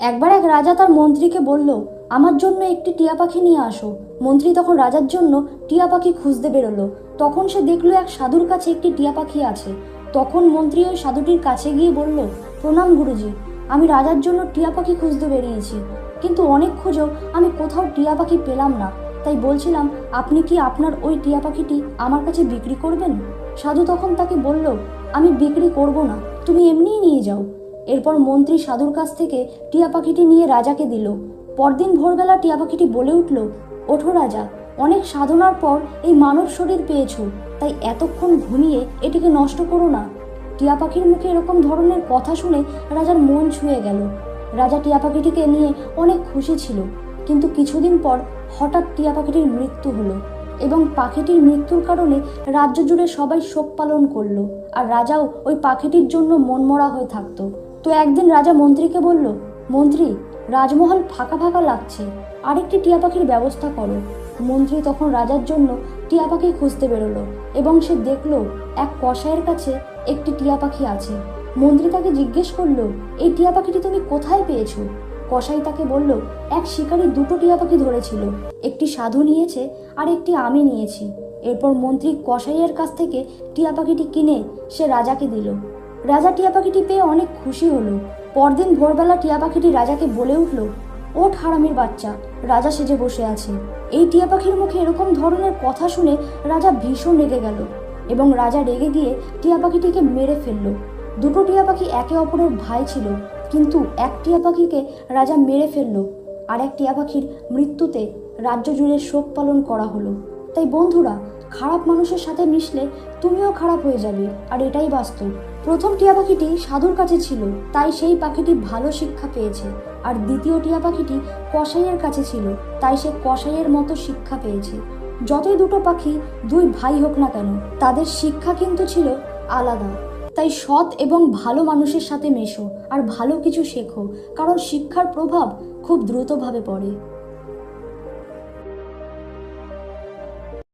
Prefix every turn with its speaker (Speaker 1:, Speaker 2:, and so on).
Speaker 1: একবার এক রাজা তার মন্ত্রীকে বলল, আমার জন্য একটি টিয়া পাখি নিয়ে আসো। মন্ত্রী তখন রাজার জন্য টিয়া পাখি খুঁজতে বেরোলো। তখন সে দেখল এক সাধুর কাছে একটি টিয়া পাখি আছে। তখন মন্ত্রী ওই সাধুটির কাছে গিয়ে বলল, প্রণাম গুরুজি, আমি রাজার জন্য টিয়া পাখি খুঁজতে বেরিয়েছি। কিন্তু অনেক খুঁজেও আমি কোথাও টিয়া পাখি পেলাম না। তাই বলছিলাম, আপনি কি আপনার ওই টিয়া পাখিটি আমার কাছে বিক্রি করবেন? সাধু তখন তাকে বলল, আমি বিক্রি করব না, তুমি এমনিই নিয়ে যাও। এরপর মন্ত্রী সাধুর কাছ থেকে টিয়া পাখিটি নিয়ে রাজাকে দিল। পরদিন ভোরবেলা টিয়া পাখিটি বলে উঠল, ওঠো রাজা, অনেক সাধনার পর এই মানব শরীর পেয়েছ, তাই এতক্ষণ ঘুমিয়ে এটিকে নষ্ট করো না। টিয়া পাখির মুখে এরকম ধরনের কথা শুনে রাজার মন ছুঁয়ে গেল। রাজা টিয়া পাখিটিকে নিয়ে অনেক খুশি ছিল, কিন্তু কিছুদিন পর হঠাৎ টিয়া পাখিটির মৃত্যু হলো এবং পাখিটির মৃত্যুর কারণে রাজ্য জুড়ে সবাই শোক পালন করল, আর রাজাও ওই পাখিটির জন্য মনমরা হয়ে থাকতো। তো একদিন রাজা মন্ত্রীকে বলল, মন্ত্রী, রাজমহল ফাঁকা ফাঁকা লাগছে। আরেকটি টিয়া পাখির ব্যবস্থা করো। মন্ত্রী তখন রাজার জন্য টিয়া পাখি খুঁজতে বেরোলো এবং সে দেখল এক কসাইয়ের কাছে একটি টিয়া পাখি আছে। মন্ত্রী তাকে জিজ্ঞেস করল, এই টিয়া পাখিটি তুমি কোথায় পেয়েছ? কসাই তাকে বলল, এক শিকারী দুটো টিয়া পাখি ধরেছিল। একটি সাধু নিয়েছে আর একটি আমি নিয়েছি। এরপর মন্ত্রী কসাইয়ের কাছ থেকে টিয়া পাখিটি কিনে সে রাজাকে দিল। রাজা টিয়া পাখিটি পেয়ে অনেক খুশি হলো। পরদিন ভোরবেলা টিয়া পাখিটি রাজাকে বলে উঠল, ওঠ হারামির বাচ্চা, রাজা সেজে বসে আছে। এই টিয়া পাখির মুখে এরকম ধরনের কথা শুনে রাজা ভীষণ রেগে গেল এবং রাজা রেগে গিয়ে টিয়া পাখিটিকে মেরে ফেলল। দুটো টিয়া পাখি একে অপরের ভাই ছিল, কিন্তু এক টিয়া পাখিকে রাজা মেরে ফেলল আর এক টিয়া পাখির মৃত্যুতে রাজ্য জুড়ে শোক পালন করা হলো। তাই বন্ধুরা খারাপ মানুষের সাথে মিশলে তুমিও খারাপ হয়ে যাবে, আর এটাই বাস্তব। প্রথম টিয়া পাখিটি সাধুর কাছে ছিল, তাই সেই পাখিটি ভালো শিক্ষা পেয়েছে। আর দ্বিতীয় টিয়া পাখিটি কসাইয়ের কাছে ছিল, তাই সে কসাইয়ের মতো শিক্ষা পেয়েছে। যতই দুটো পাখি, দুই ভাই হোক না কেন, তাদের শিক্ষা কিন্তু ছিল আলাদা। তাই সৎ এবং ভালো মানুষের সাথে মেশো, আর ভালো কিছু শেখো, কারণ শিক্ষার প্রভাব খুব দ্রুতভাবে পড়ে।